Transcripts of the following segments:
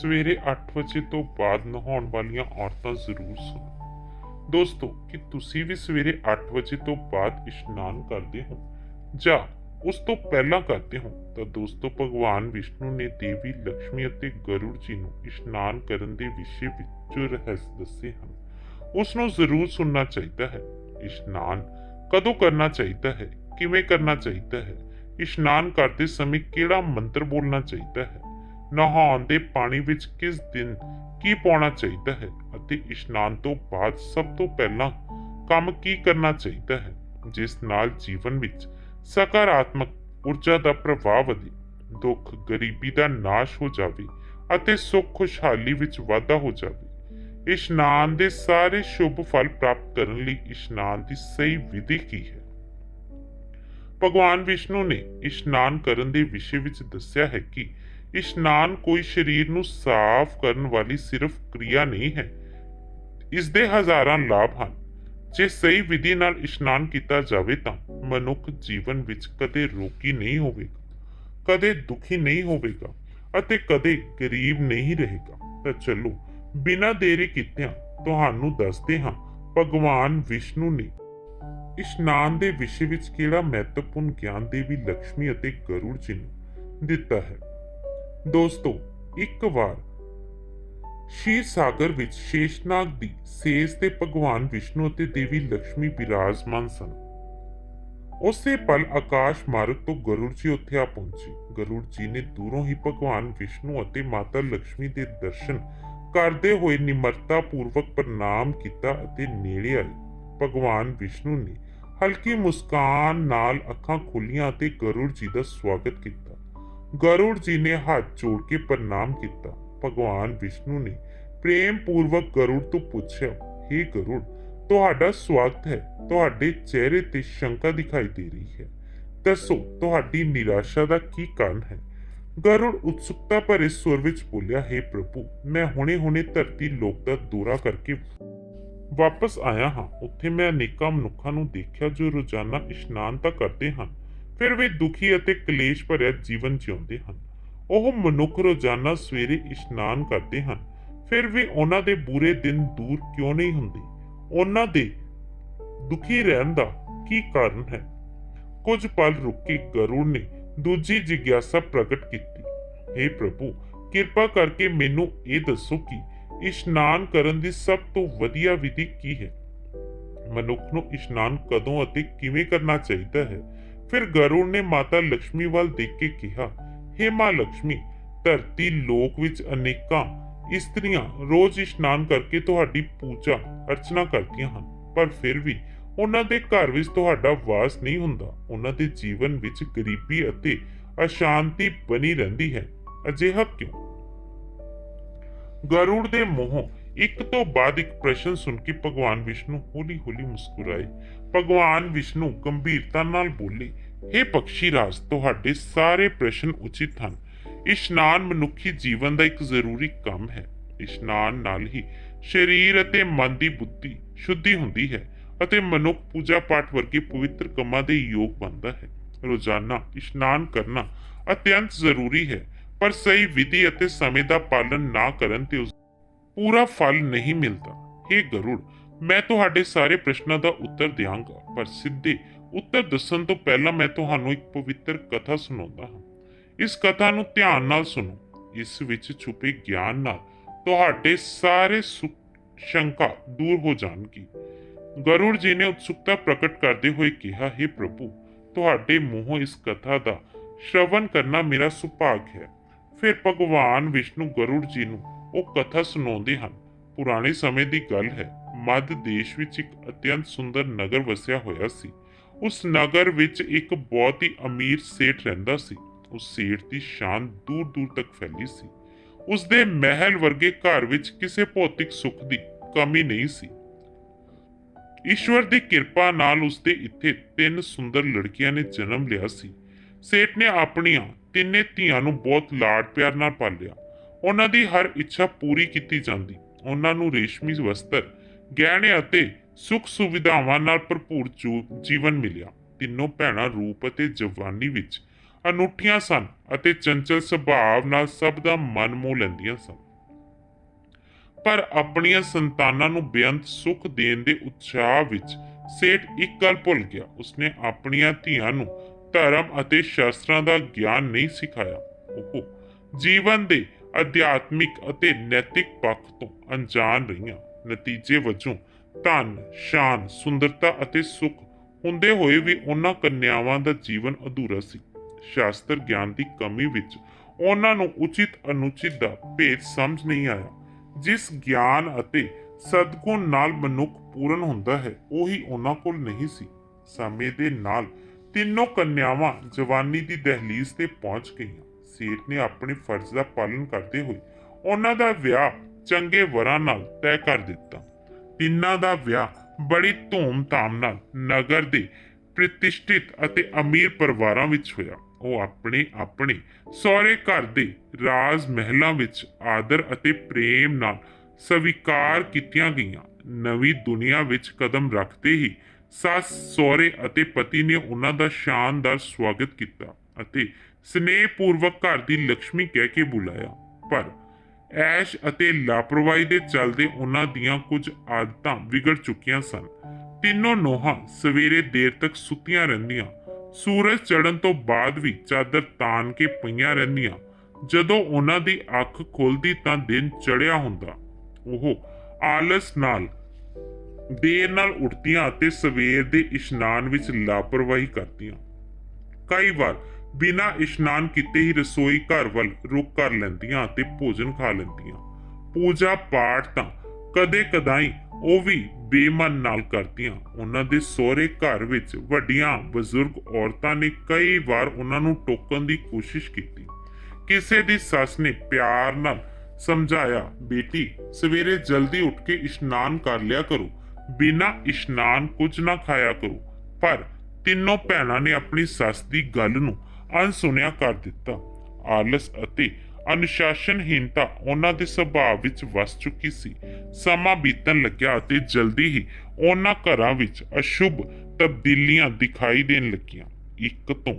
ਸਵੇਰੇ 8 ਵਜੇ ਤੋਂ ਬਾਅਦ ਨਹਾਉਣ ਵਾਲੀਆਂ ਔਰਤਾਂ ਜ਼ਰੂਰ ਸੁਣੋ। ਦੋਸਤੋ, ਕਿ ਤੁਸੀਂ ਵੀ ਸਵੇਰੇ 8 ਵਜੇ ਤੋਂ ਬਾਅਦ ਇਸ਼ਨਾਨ ਕਰਦੇ ਹੋ? ਜਾਂ ਉਸ ਤੋਂ ਪਹਿਲਾਂ ਕਰਦੇ ਹੋ? ਤਾਂ ਦੋਸਤੋ, ਭਗਵਾਨ ਵਿਸ਼ਨੂੰ ਨੇ ਦੇਵੀ ਲక్ష్ਮੀ ਅਤੇ ਗਰੁੜ ਜੀ ਨੂੰ ਇਸ਼ਨਾਨ ਕਰਨ ਦੇ ਵਿਸ਼ੇ ਵਿੱਚ ਰਹੱਸ ਦੱਸੇ ਹਨ। ਉਸ ਨੂੰ ਜ਼ਰੂਰ ਸੁਣਨਾ ਚਾਹੀਦਾ ਹੈ। ਇਸ਼ਨਾਨ ਕਦੋਂ ਕਰਨਾ ਚਾਹੀਦਾ ਹੈ? ਕਿਵੇਂ ਕਰਨਾ ਚਾਹੀਦਾ ਹੈ? ਇਸ਼ਨਾਨ ਕਰਦੇ ਸਮੇਂ ਕਿਹੜਾ ਮੰਤਰ ਬੋਲਣਾ ਚਾਹੀਦਾ ਹੈ? ਨਹਾਉਣ ਦੇ ਪਾਣੀ ਵਿੱਚ ਕਿਸ ਦਿਨ ਕੀ ਪਾਉਣਾ ਚਾਹੀਦਾ ਹੈ ਅਤੇ ਇਸ਼ਨਾਨ ਤੋਂ ਬਾਅਦ ਸਭ ਤੋਂ ਪਹਿਲਾਂ ਕੰਮ ਕੀ ਕਰਨਾ ਚਾਹੀਦਾ ਹੈ, ਜਿਸ ਨਾਲ ਜੀਵਨ ਵਿੱਚ ਸਕਾਰਾਤਮਕ ਊਰਜਾ ਦਾ ਪ੍ਰਭਾਵ ਵਧੇ, ਦੁੱਖ ਗਰੀਬੀ ਦਾ ਨਾਸ਼ ਹੋ ਜਾਵੇ ਅਤੇ ਸੁੱਖ ਖੁਸ਼ਹਾਲੀ ਵਿੱਚ ਵਾਧਾ ਹੋ ਜਾਵੇ। ਇਸ਼ਨਾਨ ਦੇ ਸਾਰੇ ਸ਼ੁਭ ਫਲ ਪ੍ਰਾਪਤ ਕਰਨ ਲਈ ਇਸ਼ਨਾਨ ਦੀ ਸਹੀ ਵਿਧੀ ਕੀ ਹੈ? ਭਗਵਾਨ ਵਿਸ਼ਨੂੰ ਨੇ ਇਸ਼ਨਾਨ ਕਰਨ ਦੇ ਵਿਸ਼ੇ ਵਿੱਚ ਦੱਸਿਆ ਹੈ ਕਿ ਇਸ਼ਨਾਨ ਕੋਈ ਸਰੀਰ ਨੂੰ ਸਾਫ਼ ਕਰਨ ਵਾਲੀ ਸਿਰਫ ਕਿਰਿਆ ਨਹੀਂ ਹੈ। ਇਸ ਦੇ ਹਜ਼ਾਰਾਂ ਲਾਭ ਹਨ। ਜੇ ਸਹੀ ਵਿਧੀ ਨਾਲ ਇਸ਼ਨਾਨ ਕੀਤਾ ਜਾਵੇ ਤਾਂ ਮਨੁੱਖ ਜੀਵਨ ਵਿੱਚ ਕਦੇ ਰੋਗੀ ਨਹੀਂ ਹੋਵੇਗਾ, ਕਦੇ ਦੁਖੀ ਨਹੀਂ ਹੋਵੇਗਾ ਅਤੇ ਕਦੇ ਗਰੀਬ ਨਹੀਂ ਰਹੇਗਾ। ਤਾਂ ਚਲੋ, ਬਿਨਾਂ ਦੇਰੀ ਕੀਤਿਆਂ ਤੁਹਾਨੂੰ ਦੱਸਦੇ ਹਾਂ, ਭਗਵਾਨ ਵਿਸ਼ਨੂੰ ਨੇ ਇਸ਼ਨਾਨ ਦੇ ਵਿਸ਼ੇ ਵਿੱਚ ਕਿਹੜਾ ਮਹੱਤਵਪੂਰਨ ਗਿਆਨ ਦੇਵੀ ਲక్ష్ਮੀ ਅਤੇ ਗਰੁੜ ਜੀ ਨੂੰ ਦਿੱਤਾ ਹੈ। ਦੋਸਤੋ, ਇੱਕ ਵਾਰ। ਸ਼ੀਰ ਸਾਗਰ ਵਿੱਚ ਸ਼ੇਸ਼ਨਾਗ ਦੀ ਸੇਜ ਤੇ ਭਗਵਾਨ ਵਿਸ਼ਨੂੰ ਅਤੇ ਦੇਵੀ ਲక్ష్ਮੀ ਬਿਰਾਜਮਾਨ ਸਨ। ਉਸੇ ਪਲ ਆਕਾਸ਼ ਮਾਰਗ ਤੋਂ ਗਰੁੜ ਜੀ ਉੱਥੇ ਆ ਪਹੁੰਚੀ। ਗਰੁੜ ਜੀ ਨੇ ਦੂਰੋਂ ਹੀ ਭਗਵਾਨ ਵਿਸ਼ਨੂੰ ਅਤੇ ਮਾਤਾ ਲక్ష్ਮੀ ਦੇ ਦਰਸ਼ਨ ਕਰਦੇ ਹੋਏ ਨਿਮਰਤਾ ਪੂਰਵਕ ਪ੍ਰਣਾਮ ਕੀਤਾ ਅਤੇ ਨੇੜੇ ਆਏ। ਭਗਵਾਨ ਵਿਸ਼ਨੂੰ ਨੇ ਹਲਕੀ ਮੁਸਕਾਨ ਨਾਲ ਅੱਖਾਂ ਖੋਲੀਆਂ ਅਤੇ ਗਰੁੜ ਜੀ ਦਾ ਸਵਾਗਤ ਕੀਤਾ। ਗਰੁੜ ਜੀ ਨੇ ਹੱਥ ਜੋੜ ਕੇ ਪ੍ਰਣਾਮ ਕੀਤਾ। ਭਗਵਾਨ ਵਿਸ਼ਨੂੰ ਨੇ ਪ੍ਰੇਮ ਪੂਰਵਕ ਗਰੁੜ ਤੋਂ ਪੁੱਛਿਆ हे ਗਰੁੜ, ਤੁਹਾਡਾ ਸਵਾਗਤ ਹੈ। ਤੁਹਾਡੇ ਚਿਹਰੇ ਤੇ ਸ਼ੰਕਾ ਦਿਖਾਈ ਦੇ ਰਹੀ ਹੈ। ਦੱਸੋ, ਤੁਹਾਡੀ ਨਿਰਾਸ਼ਾ ਦਾ ਕੀ ਕਾਰਨ ਹੈ? ਗਰੁੜ ਉਤਸੁਕਤਾ ਭਰੇ ਸੁਰ ਵਿੱਚ ਬੋਲਿਆ, ਹੈ ਪ੍ਰਭੂ, ਮੈਂ ਹੁਣੇ-ਹੁਣੇ ਧਰਤੀ ਲੋਕ ਦਾ ਦੌਰਾ ਕਰਕੇ ਵਾਪਸ ਆਇਆ ਹਾਂ। ਉੱਥੇ ਮੈਂ ਅਨੇਕਾਂ ਮਨੁੱਖਾਂ ਨੂੰ ਦੇਖਿਆ ਜੋ ਰੋਜ਼ਾਨਾ ਇਸ਼ਨਾਨ ਤਾਂ ਕਰਦੇ ਹਨ ਫਿਰ ਵੀ ਦੁਖੀ ਅਤੇ ਕਲੇਸ਼ ਭਰਿਆ ਜੀਵਨ ਜਿਉਂਦੇ ਹਨ। ਉਹ ਮਨੁੱਖ ਰੋਜ਼ਾਨਾ ਸਵੇਰੇ ਇਸ਼ਨਾਨ ਕਰਦੇ ਹਨ। ਫਿਰ ਵੀ ਉਹਨਾਂ ਦੇ ਬੁਰੇ ਦਿਨ ਦੂਰ ਕਿਉਂ ਨਹੀਂ ਹੁੰਦੇ? ਉਹਨਾਂ ਦੇ ਦੁਖੀ ਰਹਿਣ ਦਾ ਕੀ ਕਾਰਨ ਹੈ? ਕੁਝ ਪਲ ਰੁਕ ਕੇ ਗਰੁੜ ਨੇ ਦੂਜੀ ਜਿਗਿਆਸਾ ਪ੍ਰਗਟ ਕੀਤੀ। हे ਪ੍ਰਭੂ, ਕਿਰਪਾ ਕਰਕੇ ਮੈਨੂੰ ਇਹ ਦੱਸੋ ਕਿ ਇਸ਼ਨਾਨ ਕਰਨ ਦੀ ਸਭ ਤੋਂ ਵਧੀਆ ਵਿਧੀ ਕੀ ਹੈ? ਮਨੁੱਖ ਨੂੰ ਇਸ਼ਨਾਨ ਕਦੋਂ ਅਤੇ ਕਿਵੇਂ ਕਰਨਾ ਚਾਹੀਦਾ ਹੈ? ਫਿਰ ਗਰੁੜ ਨੇ ਮਾਤਾ ਲక్ష్ਮੀ ਵੱਲ ਦੇਖ ਕੇ ਕਿਹਾ हे ਮਾਂ ਲక్ష్ਮੀ ਧਰਤੀ ਲੋਕ ਵਿੱਚ ਅਨੇਕਾਂ ਇਸਤਰੀਆਂ ਰੋਜ਼ ਇਸ਼ਨਾਨ ਕਰਕੇ ਤੁਹਾਡੀ ਪੂਜਾ ਅਰਚਨਾ ਕਰਦੀਆਂ ਹਨ, ਪਰ ਫਿਰ ਵੀ ਉਹਨਾਂ ਦੇ ਘਰ ਵਿੱਚ ਤੁਹਾਡਾ ਵਾਸ ਨਹੀਂ ਹੁੰਦਾ। ਉਹਨਾਂ ਦੇ ਜੀਵਨ ਵਿੱਚ ਗਰੀਬੀ ਅਤੇ ਅਸ਼ਾਂਤੀ ਬਣੀ ਰਹਿੰਦੀ ਹੈ। ਅਜਿਹਾ ਕਿਉਂ? ਗਰੂੜ ਦੇ ਮੋਹ ਇੱਕ ਤੋਂ ਬਾਅਦ ਇੱਕ ਪ੍ਰਸ਼ਨ ਸੁਣ ਕੇ ਭਗਵਾਨ ਵਿਸ਼ਨੂੰ ਹੌਲੀ-ਹੌਲੀ ਮੁਸਕਰਾਏ। ਭਗਵਾਨ ਵਿਸ਼ਨੂੰ ਗੰਭੀਰਤਾ ਨਾਲ ਬੋਲੇ हे ਪਕਸ਼ੀ ਰਾਜ, ਤੁਹਾਡੇ ਸਾਰੇ ਪ੍ਰਸ਼ਨ ਉਚਿਤ ਹਨ। ਇਸ਼ਨਾਨ ਮਨੁੱਖੀ ਜੀਵਨ ਦਾ ਇੱਕ ਜ਼ਰੂਰੀ ਕੰਮ ਹੈ। ਇਸ਼ਨਾਨ ਨਾਲ ਹੀ ਸਰੀਰ ਅਤੇ ਮਨ ਦੀ ਬੁੱਧੀ ਸ਼ੁੱਧੀ ਹੁੰਦੀ ਹੈ ਅਤੇ ਮਨੁੱਖ ਪੂਜਾ ਪਾਠ ਵਰਗੇ ਪਵਿੱਤਰ ਕੰਮਾਂ ਦੇ ਯੋਗ ਬਣਦਾ ਹੈ। ਰੋਜ਼ਾਨਾ ਇਸ਼ਨਾਨ ਕਰਨਾ ਅਤਿਅੰਤ ਜ਼ਰੂਰੀ ਹੈ, ਪਰ ਸਹੀ ਵਿਧੀ ਅਤੇ ਸਮੇਂ ਦਾ ਪਾਲਣ ਨਾ ਕਰਨ ਤੇ ਉਸ ਪੂਰਾ ਫਲ ਨਹੀਂ ਮਿਲਦਾ। ਇਹ ਗਰੁੜ, ਮੈਂ ਤੁਹਾਡੇ ਸਾਰੇ ਪ੍ਰਸ਼ਨਾਂ ਦਾ ਉੱਤਰ ਦਿਆਂਗਾ, ਪਰ ਸਿੱਧੇ ਉੱਤਰ ਦੱਸਣ ਤੋਂ ਪਹਿਲਾਂ ਮੈਂ ਤੁਹਾਨੂੰ ਇੱਕ ਪਵਿੱਤਰ ਕਥਾ ਸੁਣਾਉਂਦਾ ਹਾਂ। ਇਸ ਕਥਾ ਨੂੰ ਧਿਆਨ ਨਾਲ ਸੁਣੋ। ਇਸ ਵਿੱਚ ਛੁਪੇ ਗਿਆਨ ਨਾਲ ਤੁਹਾਡੇ ਸਾਰੇ ਸੁਖ ਸ਼ੰਕਾ ਦੂਰ ਹੋ ਜਾਣਗੀ। ਗਰੁੜ ਜੀ ਨੇ ਉਤਸੁਕਤਾ ਪ੍ਰਕਟ ਕਰਦੇ ਹੋਏ ਕਿਹਾ, ਹੈ ਪ੍ਰਭੂ, ਤੁਹਾਡੇ ਮੂੰਹੋਂ ਇਸ ਕਥਾ ਦਾ ਸ਼ਰਵਨ ਕਰਨਾ ਮੇਰਾ ਸੁਭਾਗ ਹੈ। ਫਿਰ ਭਗਵਾਨ ਵਿਸ਼ਨੂੰ ਗਰੁੜ ਜੀ ਨੂੰ ਉਹ ਕਥਾ ਸੁਣਾਉਂਦੇ ਹਨ। ਪੁਰਾਣੇ ਸਮੇਂ ਦੀ ਗੱਲ ਹੈ, ਮੱਧ ਦੇਸ਼ ਵਿੱਚ ਇੱਕ ਅਤਿਅੰਤ ਸੁੰਦਰ ਨਗਰ ਵਸਿਆ ਹੋਇਆ ਸੀ। ਉਸ ਨਗਰ ਵਿੱਚ ਇੱਕ ਬਹੁਤ ਹੀ ਅਮੀਰ ਸੇਠ ਰਹਿੰਦਾ ਸੀ। ਉਸ ਸੇਠ ਦੀ ਸ਼ਾਨ ਦੂਰ ਦੂਰ ਤੱਕ ਫੈਲੀ ਸੀ। ਉਸ ਦੇ ਮਹਿਲ ਵਰਗੇ ਘਰ ਵਿੱਚ ਕਿਸੇ ਭੌਤਿਕ ਸੁੱਖ ਦੀ ਕਮੀ ਨਹੀਂ ਸੀ। ਈਸ਼ਵਰ ਦੀ ਕਿਰਪਾ ਨਾਲ ਉਸ ਦੇ ਇੱਥੇ ਤਿੰਨ ਸੁੰਦਰ ਲੜਕੀਆਂ ਨੇ ਜਨਮ ਲਿਆ ਸੀ। ਸੇਠ ਨੇ ਆਪਣੀਆਂ ਤਿੰਨੇ ਧੀਆਂ ਨੂੰ ਬਹੁਤ ਲਾਡ ਪਿਆਰ ਨਾਲ ਪਾਲਿਆ। ਉਹਨਾਂ ਦੀ ਹਰ ਇੱਛਾ ਪੂਰੀ ਕੀਤੀ ਜਾਂਦੀ। ਉਹਨਾਂ ਨੂੰ ਰੇਸ਼ਮੀ ਵਸਤਰ, ਗਹਿਣੇ ਅਤੇ ਸੁੱਖ ਸੁਵਿਧਾਵਾਂ ਨਾਲ ਭਰਪੂਰ ਜੀਵਨ ਮਿਲਿਆ, ਤਿੰਨੋਂ ਭੈਣਾਂ ਰੂਪ ਅਤੇ ਜਵਾਨੀ ਵਿੱਚ ਅਨੂਠੀਆਂ ਸਨ ਅਤੇ ਚੰਚਲ ਸੁਭਾਅ ਨਾਲ ਸਭ ਦਾ ਮਨ ਮੋਹ ਲੈਂਦੀਆਂ ਸਨ। ਪਰ ਆਪਣੀਆਂ ਸੰਤਾਨਾਂ ਨੂੰ ਬੇਅੰਤ ਸੁੱਖ ਦੇਣ ਦੇ ਉਤਸ਼ਾਹ ਵਿੱਚ ਸੇਠ ਇੱਕ ਗੱਲ ਭੁੱਲ ਗਿਆ। ਉਸਨੇ ਆਪਣੀਆਂ ਧੀਆਂ ਨੂੰ ਧਰਮ ਅਤੇ ਸ਼ਾਸਤਰਾਂ ਦਾ ਗਿਆਨ ਨਹੀਂ ਸਿਖਾਇਆ। ਉਹ ਜੀਵਨ ਦੇ ਅਧਿਆਤਮਿਕ ਅਤੇ ਨੈਤਿਕ ਪੱਖ ਤੋਂ ਅਣਜਾਣ ਰਹੀਆਂ। ਨਤੀਜੇ ਵਜੋਂ ਧਨ, ਸ਼ਾਨ, ਸੁੰਦਰਤਾ ਅਤੇ ਸੁੱਖ ਹੁੰਦੇ ਹੋਏ ਵੀ ਉਹਨਾਂ ਕੰਨਿਆਵਾਂ ਦਾ ਜੀਵਨ ਅਧੂਰਾ ਸੀ। ਸ਼ਾਸਤਰ ਗਿਆਨ ਦੀ ਕਮੀ ਵਿੱਚ ਉਹਨਾਂ ਨੂੰ ਉਚਿਤ ਅਨੁਚਿਤ ਦਾ ਭੇਦ ਸਮਝ ਨਹੀਂ ਆਇਆ। ਜਿਸ ਗਿਆਨ ਅਤੇ ਸਦਗੁਣ ਨਾਲ ਮਨੁੱਖ ਪੂਰਨ ਹੁੰਦਾ ਹੈ, ਉਹੀ ਉਹਨਾਂ ਕੋਲ ਨਹੀਂ ਸੀ। ਸਮੇਂ ਦੇ ਨਾਲ ਤਿੰਨੋਂ ਕੰਨਿਆਵਾਂ ਜਵਾਨੀ ਦੀ ਦਹਲੀਜ਼ ਤੇ ਪਹੁੰਚ ਗਈਆਂ। ਸੇਠ ਨੇ ਆਪਣੇ ਫਰਜ਼ ਦਾ ਪਾਲਣ ਕਰਦੇ ਹੋਏ ਉਹਨਾਂ ਦਾ ਵਿਆਹ ਚੰਗੇ ਵਰਾਂ ਨਾਲ ਤੈਅ ਕਰ ਦਿੱਤਾ। ਤਿੰਨਾਂ ਦਾ ਵਿਆਹ ਬੜੀ ਧੂਮ-ਧਾਮ ਨਾਲ ਨਗਰ ਦੇ ਪ੍ਰਤਿਸ਼ਠਿਤ ਅਤੇ ਅਮੀਰ ਪਰਿਵਾਰਾਂ ਵਿੱਚ ਹੋਇਆ। ਉਹ ਆਪਣੇ ਆਪਣੇ ਸਹੁਰੇ ਘਰ ਦੇ ਰਾਜ ਮਹਿਲਾਂ ਵਿੱਚ ਆਦਰ ਅਤੇ ਪ੍ਰੇਮ ਨਾਲ ਸਵੀਕਾਰ ਕੀਤੀਆਂ ਗਈਆਂ। ਨਵੀਂ ਦੁਨੀਆ ਵਿੱਚ ਕਦਮ ਰੱਖਦੇ ਹੀ ਸੱਸ, ਸਹੁਰੇ ਅਤੇ ਪਤੀ ਨੇ ਉਹਨਾਂ ਦਾ ਸ਼ਾਨਦਾਰ ਸਵਾਗਤ ਕੀਤਾ ਅਤੇ ਸਨੇਹਪੂਰਵਕ ਘਰ ਦੀ ਲక్ష్ਮੀ ਕਹਿ ਕੇ ਬੁਲਾਇਆ। ਪਰ ਐਸ਼ ਅਤੇ ਲਾਪਰਵਾਹੀ ਦੇ ਚੱਲਦੇ ਉਹਨਾਂ ਦੀਆਂ ਕੁਝ ਆਦਤਾਂ ਵਿਗੜ ਚੁੱਕੀਆਂ ਸਨ। ਤਿੰਨੋਂ ਨੋਹਾਂ ਸਵੇਰੇ ਦੇਰ ਤੱਕ ਸੁੱਤੀਆਂ ਰਹਿੰਦੀਆਂ। ਸੂਰਜ ਚੜ੍ਹਨ ਤੋਂ ਬਾਅਦ ਵੀ ਚਾਦਰ ਤਾਣ ਕੇ ਪਈਆਂ ਰਹਿੰਦੀਆਂ। ਜਦੋਂ ਉਹਨਾਂ ਦੀ ਅੱਖ ਖੁੱਲਦੀ ਤਾਂ ਦਿਨ ਚੜ੍ਹਿਆ ਹੁੰਦਾ। ਉਹ ਆਲਸ ਨਾਲ, ਦੇਰ ਨਾਲ ਉੱਠਦੀਆਂ ਅਤੇ ਸਵੇਰ ਦੇ ਇਸ਼ਨਾਨ ਵਿੱਚ ਲਾਪਰਵਾਹੀ ਕਰਦੀਆਂ। ਕਈ ਵਾਰ ਬਿਨਾਂ ਇਸ਼ਨਾਨ ਕੀਤੇ ਹੀ ਰਸੋਈ ਘਰ ਵੱਲ ਰੁਕ ਕਰ ਲੈਂਦੀਆਂ ਅਤੇ ਭੋਜਨ ਖਾ ਲੈਂਦੀਆਂ। ਪੂਜਾ ਪਾਠ ਤਾਂ ਕਦੇ ਕਦਾਈ ਉਹ ਵੀ ਬੇਮਨ ਨਾਲ ਕਰਦੀਆਂ। ਉਹਨਾਂ ਦੇ ਸਹੁਰੇ ਘਰ ਵਿੱਚ ਵੱਡੀਆਂ ਬਜ਼ੁਰਗ ਔਰਤਾਂ ਨੇ ਕਈ ਵਾਰ ਉਹਨਾਂ ਨੂੰ ਟੋਕਣ ਦੀ ਕੋਸ਼ਿਸ਼ ਕੀਤੀ। ਕਿਸੇ ਦੀ ਸੱਸ ਨੇ ਪਿਆਰ ਨਾਲ ਸਮਝਾਇਆ, ਬੇਟੀ, ਸਵੇਰੇ ਜਲਦੀ ਉੱਠ ਕੇ ਇਸ਼ਨਾਨ ਕਰ ਲਿਆ ਕਰੋ। ਬਿਨਾਂ ਇਸ਼ਨਾਨ ਕੁਝ ਨਾ ਖਾਇਆ ਕਰੋ। ਪਰ ਤਿੰਨੋਂ ਭੈਣਾਂ ਨੇ ਆਪਣੀ ਸੱਸ ਦੀ ਗੱਲ ਨੂੰ ਅਣਸੁਣਿਆ ਕਰ ਦਿੱਤਾ। ਆਲਸ ਅਤੇ ਅਨੁਸ਼ਾਸਨਹੀਨਤਾ ਉਹਨਾਂ ਦੇ ਸੁਭਾਅ ਵਿੱਚ ਵਸ ਚੁੱਕੀ ਸੀ। ਸਮਾਂ ਬੀਤਣ ਲੱਗਿਆ ਅਤੇ ਜਲਦੀ ਹੀ ਉਹਨਾਂ ਘਰਾਂ ਵਿੱਚ ਅਸ਼ੁਭ ਤਬਦੀਲੀਆਂ ਦਿਖਾਈ ਦੇਣ ਲੱਗੀਆਂ। ਇੱਕ ਤੋਂ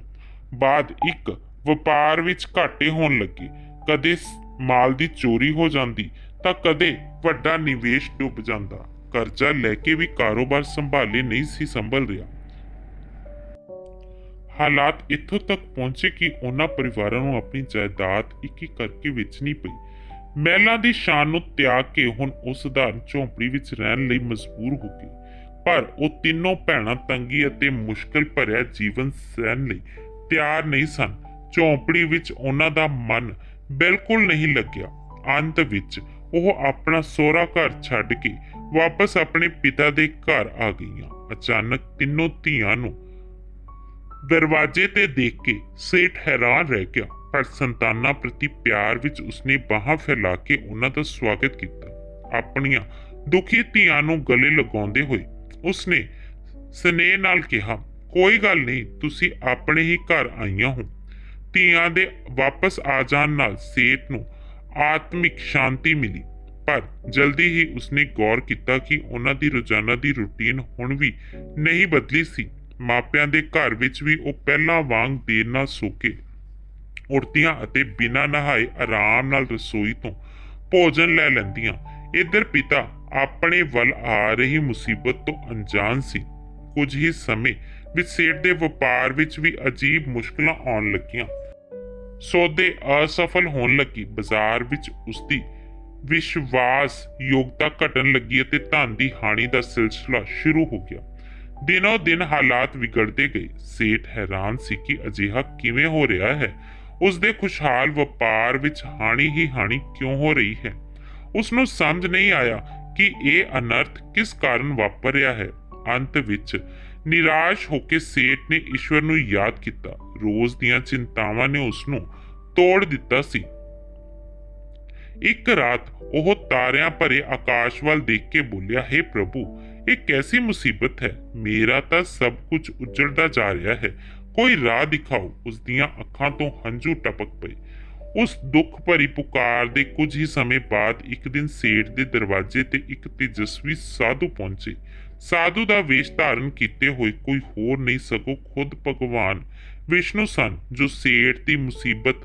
ਬਾਅਦ ਇੱਕ ਵਪਾਰ ਵਿੱਚ ਘਾਟੇ ਹੋਣ ਲੱਗੇ। ਕਦੇ ਮਾਲ ਦੀ ਚੋਰੀ ਹੋ ਜਾਂਦੀ ਤਾਂ ਕਦੇ ਵੱਡਾ ਨਿਵੇਸ਼ ਡੁੱਬ ਜਾਂਦਾ। ਕਰਜ਼ਾ ਲੈ ਕੇ ਵੀ ਕਾਰੋਬਾਰ ਸੰਭਾਲੇ ਨਹੀਂ ਸੀ ਸੰਭਲ ਰਿਹਾ। ਹਾਲਾਤ ਇੱਥੋਂ ਤੱਕ ਪਹੁੰਚੇ ਕਿ ਉਹਨਾਂ ਪਰਿਵਾਰਾਂ ਨੂੰ ਆਪਣੀ ਜਾਇਦਾਦ ਇੱਕ ਇੱਕ ਕਰਕੇ ਵੇਚਣੀ ਪਈ। ਮਹਿਲਾਂ ਦੀ ਸ਼ਾਨ ਨੂੰ ਤਿਆਗ ਕੇ ਹੁਣ ਉਹ ਸਧਾਰਨ ਝੌਂਪੜੀ ਵਿੱਚ ਰਹਿਣ ਲਈ ਮਜਬੂਰ ਹੋ ਗਏ। ਪਰ ਉਹ ਤਿੰਨੋਂ ਭੈਣਾਂ ਤੰਗੀ ਅਤੇ ਮੁਸ਼ਕਲ ਭਰਿਆ ਜੀਵਨ ਸਹਿਣ ਲਈ ਤਿਆਰ ਨਹੀਂ ਸਨ। ਝੌਂਪੜੀ ਵਿੱਚ ਉਹਨਾਂ ਦਾ ਮਨ ਬਿਲਕੁਲ ਨਹੀਂ ਲੱਗਿਆ। ਅੰਤ ਵਿੱਚ ਉਹ ਆਪਣਾ ਸੋਹਰਾ ਘਰ ਛੱਡ ਕੇ ਵਾਪਸ ਆਪਣੇ ਪਿਤਾ ਦੇ ਘਰ ਆ ਗਈਆਂ। ਅਚਾਨਕ ਤਿੰਨੋਂ ਧੀਆਂ ਨੂੰ ਦਰਵਾਜ਼ੇ ਤੇ ਦੇਖ ਕੇ ਸੇਠ ਹੈਰਾਨ ਰਹਿ ਗਿਆ, ਪਰ ਸੰਤਾਨਾਂ ਪ੍ਰਤੀ ਪਿਆਰ ਵਿੱਚ ਉਸਨੇ ਬਾਹਾਂ ਫੈਲਾ ਕੇ ਉਹਨਾਂ ਦਾ ਸਵਾਗਤ ਕੀਤਾ। ਆਪਣੀਆਂ ਦੁਖੀ ਧੀਆਂ ਨੂੰ ਗਲੇ ਲਗਾਉਂਦੇ ਹੋਏ ਉਸਨੇ ਸਨੇਹ ਨਾਲ ਕਿਹਾ, ਕੋਈ ਗੱਲ ਨਹੀਂ, ਤੁਸੀਂ ਆਪਣੇ ਹੀ ਘਰ ਆਈਆਂ ਹੋ। ਧੀਆਂ ਦੇ ਵਾਪਸ ਆ ਜਾਣ ਨਾਲ ਸੇਠ ਨੂੰ ਆਤਮਿਕ ਸ਼ਾਂਤੀ ਮਿਲੀ, ਪਰ ਜਲਦੀ ਹੀ ਉਸਨੇ ਗੌਰ ਕੀਤਾ ਕਿ ਉਹਨਾਂ ਦੀ ਰੋਜ਼ਾਨਾ ਦੀ ਰੁਟੀਨ ਹੁਣ ਵੀ ਨਹੀਂ ਬਦਲੀ ਸੀ। ਮਾਪਿਆਂ ਦੇ ਘਰ ਵਿੱਚ ਵੀ ਉਹ ਪਹਿਲਾਂ ਵਾਂਗ ਦੇਰ ਨਾਲ ਸੋਕੇ ਉੱਠਦੀਆਂ ਅਤੇ ਬਿਨਾਂ ਨਹਾਏ ਆਰਾਮ ਨਾਲ ਰਸੋਈ ਤੋਂ ਭੋਜਨ ਲੈ ਲੈਂਦੀਆਂ। ਇਧਰ ਪਿਤਾ ਆਪਣੇ ਵੱਲ ਆ ਰਹੀ ਮੁਸੀਬਤ ਤੋਂ ਅਣਜਾਣ ਸੀ। ਕੁਝ ਹੀ ਸਮੇਂ ਵਿੱਚ ਸੇਠ ਦੇ ਵਪਾਰ ਵਿੱਚ ਵੀ ਅਜੀਬ ਮੁਸ਼ਕਲਾਂ ਆਉਣ ਲੱਗੀਆਂ। ਸੌਦੇ ਅਸਫਲ ਹੋਣ ਲੱਗੀ। ਬਾਜ਼ਾਰ ਵਿੱਚ ਉਸਦੀ ਵਿਸ਼ਵਾਸ ਯੋਗਤਾ ਘਟਣ ਲੱਗੀ ਅਤੇ ਧਨ ਦੀ ਹਾਨੀ ਦਾ ਸਿਲਸਿਲਾ ਸ਼ੁਰੂ ਹੋ ਗਿਆ। ਦਿਨੋ ਦਿਨ ਹਾਲਾਤ ਵਿਗੜਦੇ ਗਏ। ਸੇਠ ਹੈਰਾਨ ਸੀ ਕਿ ਅਜਿਹਾ ਕਿਵੇਂ ਹੋ ਰਿਹਾ ਹੈ। ਉਸ ਦੇ ਖੁਸ਼ਹਾਲ ਵਪਾਰ ਵਿੱਚ ਹਾਨੀ ਹੀ ਹਾਨੀ ਕਿਉਂ ਹੋ ਰਹੀ ਹੈ? ਉਸ ਨੂੰ ਸਮਝ ਨਹੀਂ ਆਇਆ ਕਿ ਇਹ ਅਨਰਥ ਕਿਸ ਕਾਰਨ ਵਾਪਰ ਰਿਹਾ ਹੈ। ਅੰਤ ਵਿੱਚ ਨਿਰਾਸ਼ ਹੋ ਕੇ ਸੇਠ ਨੇ ਈਸ਼ਵਰ ਨੂੰ ਯਾਦ ਕੀਤਾ। ਰੋਜ਼ ਦੀਆਂ ਚਿੰਤਾਵਾਂ ਨੇ ਉਸ ਨੂੰ ਤੋੜ ਦਿੱਤਾ ਸੀ। ਇੱਕ ਰਾਤ ਉਹ ਤਾਰਿਆਂ ਭਰੇ ਆਕਾਸ਼ ਵੱਲ ਦੇਖ ਕੇ ਬੋਲਿਆ हे ਪ੍ਰਭੂ ਇਹ ਕੈਸੀ ਮੁਸੀਬਤ ਹੈ? ਮੇਰਾ ਤਾਂ ਸਭ ਕੁਝ ਉਜੜਦਾ ਜਾ ਰਿਹਾ ਹੈ। ਕੋਈ ਰਾਹ ਦਿਖਾਓ। ਉਸ ਦੀਆਂ ਅੱਖਾਂ ਤੋਂ ਹੰਝੂ ਟਪਕ ਪਏ। ਉਸ ਦੁੱਖ ਭਰੀ ਪੁਕਾਰ ਦੇ ਕੁਝ ਹੀ ਸਮੇਂ ਬਾਅਦ ਇੱਕ ਦਿਨ ਸੇਠ ਦੇ ਦਰਵਾਜ਼ੇ ਤੇ ਇੱਕ ਤੇਜਸਵੀ ਸਾਧੂ ਪਹੁੰਚੇ। ਸਾਧੂ ਦਾ ਵੇਸ਼ ਧਾਰਨ ਕੀਤੇ ਹੋਏ ਕੋਈ ਹੋਰ ਨਹੀਂ ਸਗੋਂ ਖੁਦ ਭਗਵਾਨ ਵਿਸ਼ਨੂੰ ਸਨ, ਜੋ ਸੇਠ ਦੀ ਮੁਸੀਬਤ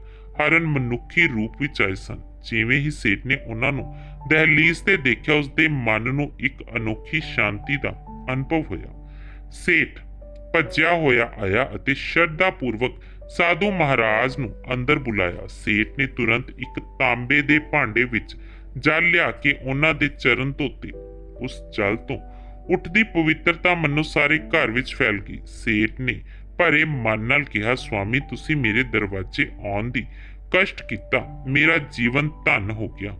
ਹਰਨ ਮਨੁੱਖੀ ਰੂਪ ਵਿੱਚ ਆਏ ਸਨ। ਜਿਵੇਂ ਹੀ ਸੇਠ ਨੇ ਉਹਨਾਂ ਨੂੰ ਦਹਲੀਜ਼ ਤੇ ਦੇਖਿਆ ਉਸ ਦੇ ਮਨ ਨੂੰ ਇੱਕ ਅਨੋਖੀ ਸ਼ਾਂਤੀ ਦਾ ਅਨੁਭਵ ਹੋਇਆ। ਸੇਠ ਭੱਜਿਆ ਹੋਇਆ ਆਇਆ ਅਤੇ ਸ਼ਰਧਾ ਪੂਰਵਕ ਸਾਧੂ ਮਹਾਰਾਜ ਨੂੰ ਅੰਦਰ ਬੁਲਾਇਆ। ਸੇਠ ਨੇ ਤੁਰੰਤ ਇੱਕ ਤਾਂਬੇ ਦੇ ਭਾਂਡੇ ਵਿੱਚ ਜਲ ਲਿਆ ਕੇ ਉਹਨਾਂ ਦੇ ਚਰਨ ਧੋਤੇ। ਉਸ ਜਲ ਤੋਂ ਉੱਠਦੀ ਪਵਿੱਤਰਤਾ ਮੰਨੋ ਸਾਰੇ ਘਰ ਵਿੱਚ ਫੈਲ ਗਈ। ਸੇਠ ਨੇ ਭਰੇ ਮਨ ਨਾਲ ਕਿਹਾ ਸਵਾਮੀ ਤੁਸੀਂ ਮੇਰੇ ਦਰਵਾਜ਼ੇ ਆਉਣ ਦੀ ਕਸ਼ਟ ਕੀਤਾ, ਮੇਰਾ ਜੀਵਨ ਧਨ ਹੋ ਗਿਆ।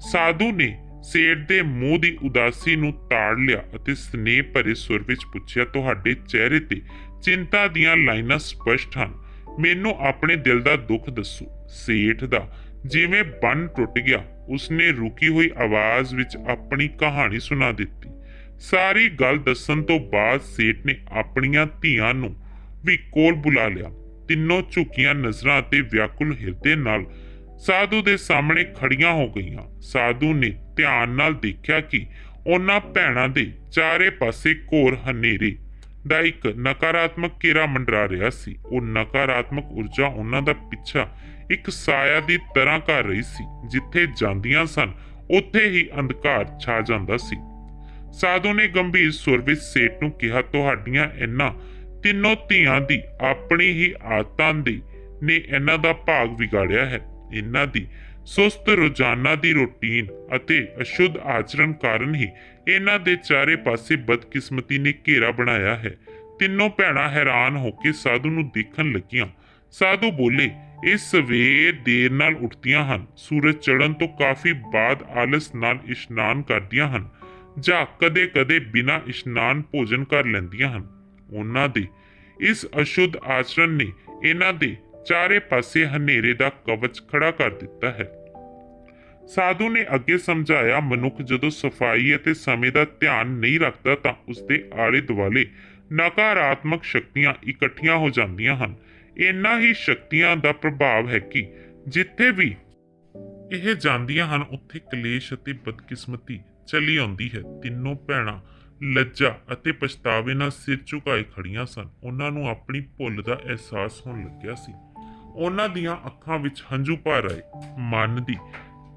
ਸਾਧੂ ਨੇ ਸੇਠ ਦੇ ਮੂੰਹ ਦੀ ਉਦਾਸੀ ਨੂੰ ਤਾੜ ਲਿਆ ਅਤੇ ਸਨੇਹ ਭਰੇ ਸੁਰ ਵਿੱਚ ਪੁੱਛਿਆ, ਤੁਹਾਡੇ ਚਿਹਰੇ ਤੇ ਚਿੰਤਾ ਦੀਆਂ ਲਾਈਨਾਂ ਸਪਸ਼ਟ ਹਨ। ਮੈਨੂੰ ਆਪਣੇ ਦਿਲ ਦਾ ਦੁੱਖ ਦੱਸੋ। ਸੇਠ ਦਾ ਜਿਵੇਂ ਬੰਨ ਟੁੱਟ ਗਿਆ, ਉਸਨੇ ਰੁਕੀ ਹੋਈ ਆਵਾਜ਼ ਵਿੱਚ ਆਪਣੀ ਕਹਾਣੀ ਸੁਣਾ ਦਿੱਤੀ। ਸਾਰੀ ਗੱਲ ਦੱਸਣ ਤੋਂ ਬਾਅਦ ਸੇਠ ਨੇ ਆਪਣੀਆਂ ਧੀਆਂ ਨੂੰ ਵੀ ਕੋਲ ਬੁਲਾ ਲਿਆ। ਤਿੰਨੋਂ ਝੁਕੀਆਂ ਨਜ਼ਰਾਂ ਅਤੇ ਵਿਆਕੁਲ ਹਿਰਦੇ ਨਾਲ ਸਾਧੂ ਦੇ ਸਾਹਮਣੇ ਖੜੀਆਂ ਹੋ ਗਈਆਂ। ਸਾਧੂ ਨੇ ਧਿਆਨ ਨਾਲ ਦੇਖਿਆ ਕਿ ਉਹਨਾਂ ਭੈਣਾਂ ਦੇ ਚਾਰੇ ਪਾਸੇ ਘੋਰ ਹਨੇਰੇ ਦਾ ਇੱਕ ਨਕਾਰਾਤਮਕ ਘੇਰਾ ਮੰਡਰਾ ਰਿਹਾ ਸੀ। ਉਹ ਨਕਾਰਾਤਮਕ ਊਰਜਾ ਉਹਨਾਂ ਦਾ ਪਿੱਛਾ ਇੱਕ ਸਾਇਆ ਦੀ ਤਰ੍ਹਾਂ ਕਰ ਰਹੀ ਸੀ, ਜਿੱਥੇ ਜਾਂਦੀਆਂ ਸਨ, ਉੱਥੇ ਹੀ ਅੰਧਕਾਰ ਛਾ ਜਾਂਦਾ ਸੀ। ਸਾਧੂ ਨੇ ਗੰਭੀਰ ਸੁਰ ਵਿੱਚ ਸੇਠ ਨੂੰ ਕਿਹਾ, ਤੁਹਾਡੀਆਂ ਇਹਨਾਂ ਤਿੰਨੋਂ ਧੀਆਂ ਦੀ, ਆਪਣੀ ਹੀ ਆਤਾਂ ਦੀ ਨੇ ਇਹਨਾਂ ਦਾ ਭਾਗ ਵਿਗਾੜਿਆ ਹੈ, ਇਹਨਾਂ ਦੀ ਸੁਸਤ ਰੋਜ਼ਾਨਾ ਦੀ ਰੁਟੀਨ ਅਤੇ ਅਸ਼ੁੱਧ ਆਚਰਣ ਕਾਰਨ ਹੀ ਇਹਨਾਂ ਦੇ ਚਾਰੇ ਪਾਸੇ ਬਦਕਿਸਮਤੀ ਨੇ ਘੇਰਾ ਬਣਾਇਆ ਹੈ। ਤਿੰਨੋਂ ਭੈਣਾਂ ਹੈਰਾਨ ਹੋ ਕੇ ਸਾਧੂ ਨੂੰ ਦੇਖਣ ਲੱਗੀਆਂ। ਸਾਧੂ ਬੋਲੇ, ਇਹ ਸਵੇਰ ਦੇਰ ਨਾਲ ਉੱਠਦੀਆਂ ਹਨ, ਸੂਰਜ ਚੜ੍ਹਨ ਤੋਂ ਕਾਫੀ ਬਾਅਦ ਆਲਸ ਨਾਲ ਇਸ਼ਨਾਨ ਕਰਦੀਆਂ ਹਨ, ਜਾਂ ਕਦੇ-ਕਦੇ ਬਿਨਾਂ ਇਸ਼ਨਾਨ ਭੋਜਨ ਕਰ ਲੈਂਦੀਆਂ ਹਨ। ਉਹਨਾਂ ਦੇ। ਇਸ ਅਸ਼ੁੱਧ ਆਚਰਣ ਨੇ ਇਹਨਾਂ ਦੇ ਚਾਰੇ ਪਾਸੇ ਹਨੇਰੇ ਦਾ ਕਵਚ ਖੜਾ ਕਰ ਦਿੱਤਾ ਹੈ। ਸਾਧੂ ਨੇ ਅੱਗੇ ਸਮਝਾਇਆ, ਮਨੁੱਖ ਜਦੋਂ ਸਫ਼ਾਈ ਅਤੇ ਸਮੇਂ ਦਾ ਧਿਆਨ ਨਹੀਂ ਰੱਖਦਾ ਤਾਂ ਉਸਦੇ ਆਲੇ ਦੁਆਲੇ ਨਕਾਰਾਤਮਕ ਸ਼ਕਤੀਆਂ ਇਕੱਠੀਆਂ ਹੋ ਜਾਂਦੀਆਂ ਹਨ। ਇਨ੍ਹਾਂ ਹੀ ਸ਼ਕਤੀਆਂ ਦਾ ਪ੍ਰਭਾਵ ਹੈ ਕਿ ਜਿੱਥੇ ਵੀ ਇਹ ਜਾਂਦੀਆਂ ਹਨ, ਉੱਥੇ ਕਲੇਸ਼ ਅਤੇ ਬਦਕਿਸਮਤੀ ਚਲੀ ਆਉਂਦੀ ਹੈ। ਤਿੰਨੋਂ ਭੈਣਾਂ ਲੱਜਾ ਅਤੇ ਪਛਤਾਵੇ ਨਾਲ ਸਿਰ ਝੁਕਾਏ ਖੜੀਆਂ ਸਨ। ਉਹਨਾਂ ਨੂੰ ਆਪਣੀ ਭੁੱਲ ਦਾ ਅਹਿਸਾਸ ਹੋਣ ਲੱਗਿਆ ਸੀ। ਉਹਨਾਂ ਦੀਆਂ ਅੱਖਾਂ ਵਿੱਚ ਹੰਝੂ ਭਰ ਆਏ। ਮਨ ਦੀ,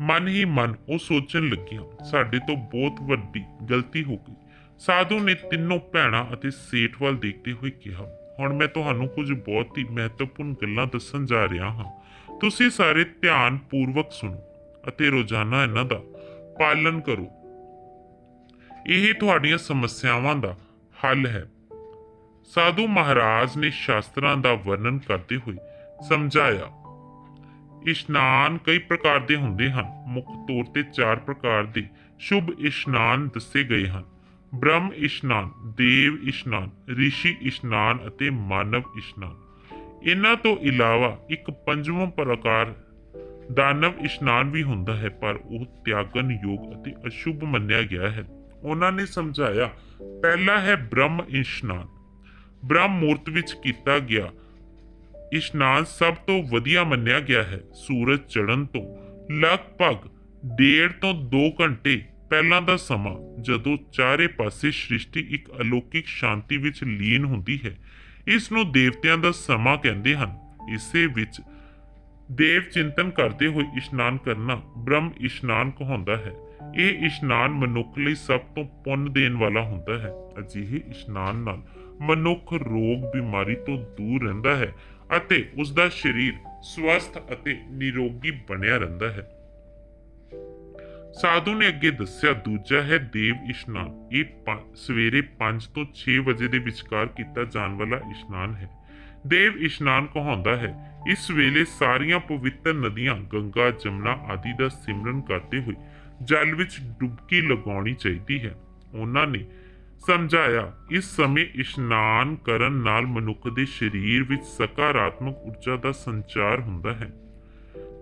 ਮਨ ਹੀ ਮਨ, ਉਹ ਸੋਚਣ ਲੱਗੀਆਂ, ਸਾਡੇ ਤੋਂ ਬਹੁਤ ਵੱਡੀ ਗਲਤੀ ਹੋ ਗਈ। ਸਾਧੂ ਨੇ ਤਿੰਨੋਂ ਭੈਣਾਂ ਅਤੇ ਸੇਠ ਵੱਲ ਦੇਖਦੇ ਹੋਏ ਕਿਹਾ, ਹੁਣ ਮੈਂ ਤੁਹਾਨੂੰ ਕੁਝ ਬਹੁਤ ਹੀ ਮਹੱਤਵਪੂਰਨ ਗੱਲਾਂ ਦੱਸਣ ਜਾ ਰਿਹਾ ਹਾਂ। ਤੁਸੀਂ ਸਾਰੇ ਧਿਆਨ ਪੂਰਵਕ ਸੁਣੋ ਅਤੇ ਰੋਜ਼ਾਨਾ ਇਹਨਾਂ ਦਾ ਪਾਲਣ ਕਰੋ। ਇਹ ਤੁਹਾਡੀਆਂ ਸਮੱਸਿਆਵਾਂ ਦਾ ਹੱਲ ਹੈ। ਸਾਧੂ ਮਹਾਰਾਜ ਨੇ ਸ਼ਾਸਤਰਾਂ ਦਾ ਵਰਣਨ ਕਰਦੇ ਹੋਏ ਸਮਝਾਇਆ, ਇਸ਼ਨਾਨ ਕਈ ਪ੍ਰਕਾਰ ਦੇ ਹੁੰਦੇ ਹਨ। ਮੁੱਖ ਤੌਰ ਤੇ ਚਾਰ ਪ੍ਰਕਾਰ ਦੇ ਸ਼ੁਭ ਇਸ਼ਨਾਨ ਦੱਸੇ ਗਏ ਹਨ। ਬ੍ਰਹਮ ਇਸ਼ਨਾਨ, ਦੇਵ ਇਸ਼ਨਾਨ, ਰਿਸ਼ੀ ਇਸ਼ਨਾਨ ਅਤੇ ਮਾਨਵ ਇਸ਼ਨਾਨ। ਇਹਨਾਂ ਤੋਂ ਇਲਾਵਾ ਇੱਕ ਪੰਜਵਾਂ ਪ੍ਰਕਾਰ ਦਾਨਵ ਇਸ਼ਨਾਨ ਵੀ ਹੁੰਦਾ ਹੈ, ਪਰ ਉਹ ਤਿਆਗਨ ਯੋਗ ਅਤੇ ਅਸ਼ੁਭ ਮੰਨਿਆ ਗਿਆ ਹੈ। ਉਹਨਾਂ ਨੇ ਸਮਝਾਇਆ, ਪਹਿਲਾ ਹੈ ਬ੍ਰਹਮ ਇਸ਼ਨਾਨ। ਬ੍ਰਹਮ ਮੂਰਤ ਵਿੱਚ ਕੀਤਾ ਗਿਆ। ਇਸ਼ਨਾਨ ਸਭ ਤੋਂ ਵਧੀਆ ਮੰਨਿਆ ਗਿਆ ਹੈ, ਸੂਰਜ ਚੜ੍ਹਨ ਤੋਂ। ਲਗਭਗ ਡੇਢ ਤੋਂ 2 ਘੰਟੇ ਪਹਿਲਾਂ ਦਾ ਸਮਾਂ, ਜਦੋਂ ਚਾਰੇ ਪਾਸੇ ਸ੍ਰਿਸ਼ਟੀ ਇੱਕ ਅਲੌਕਿਕ ਸ਼ਾਂਤੀ ਵਿੱਚ ਲੀਨ ਹੁੰਦੀ ਹੈ। ਇਸ ਨੂੰ ਦੇਵਤਿਆਂ ਦਾ ਸਮਾਂ ਕਹਿੰਦੇ ਹਨ। ਇਸੇ ਵਿੱਚ ਦੇਵ ਚਿੰਤਨ ਕਰਦੇ ਹੋਏ ਇਸ਼ਨਾਨ ਕਰਨਾ ਬ੍ਰਹਮ ਇਸ਼ਨਾਨ ਕਹਾਉਂਦਾ ਹੈ। ਇਹ ਇਸ਼ਨਾਨ ਮਨੁੱਖ ਲਈ ਸਭ ਤੋਂ ਪੁੰਨ ਦੇਣ ਵਾਲਾ ਹੁੰਦਾ ਹੈ। ਅਜਿਹੇ ਇਸ਼ਨਾਨ ਨਾਲ ਮਨੁੱਖ ਰੋਗ ਬਿਮਾਰੀ ਤੋਂ ਦੂਰ ਰਹਿੰਦਾ ਹੈ ਅਤੇ ਉਸ ਦਾ ਸਰੀਰ ਸਵਸਥ ਅਤੇ ਨਿਰੋਗੀ ਬਣਿਆ ਰਹਿੰਦਾ ਹੈ। ਸਾਧੂ ਨੇ ਅੱਗੇ ਦੱਸਿਆ, ਦੂਜਾ ਹੈ ਦੇਵ ਇਸ਼ਨਾਨ। ਇਹ ਸਵੇਰੇ 5 ਤੋਂ 6 ਵਜੇ ਦੇ ਵਿਚਕਾਰ ਕੀਤਾ ਜਾਣ ਵਾਲਾ ਇਸ਼ਨਾਨ ਹੈ। ਦੇਵ ਇਸ਼ਨਾਨ ਕਹਾਉਂਦਾ ਹੈ, ਇਸ ਵੇਲੇ ਸਾਰੀਆਂ ਪਵਿੱਤਰ ਨਦੀਆਂ, ਗੰਗਾ, ਜਮਨਾ ਆਦਿ ਦਾ ਸਿਮਰਨ ਕਰਦੇ ਹੋਏ ਜਲ ਵਿੱਚ ਡੁਬਕੀ ਲਗਾਉਣੀ ਚਾਹੀਦੀ ਹੈ। ਉਹਨਾਂ ਨੇ ਸਮਝਾਇਆ, ਇਸ ਸਮੇਂ ਇਸ਼ਨਾਨ ਕਰਨ ਨਾਲ ਮਨੁੱਖ ਦੇ ਸਰੀਰ ਵਿੱਚ ਸਕਾਰਾਤਮਕ ਊਰਜਾ ਦਾ ਸੰਚਾਰ ਹੁੰਦਾ ਹੈ।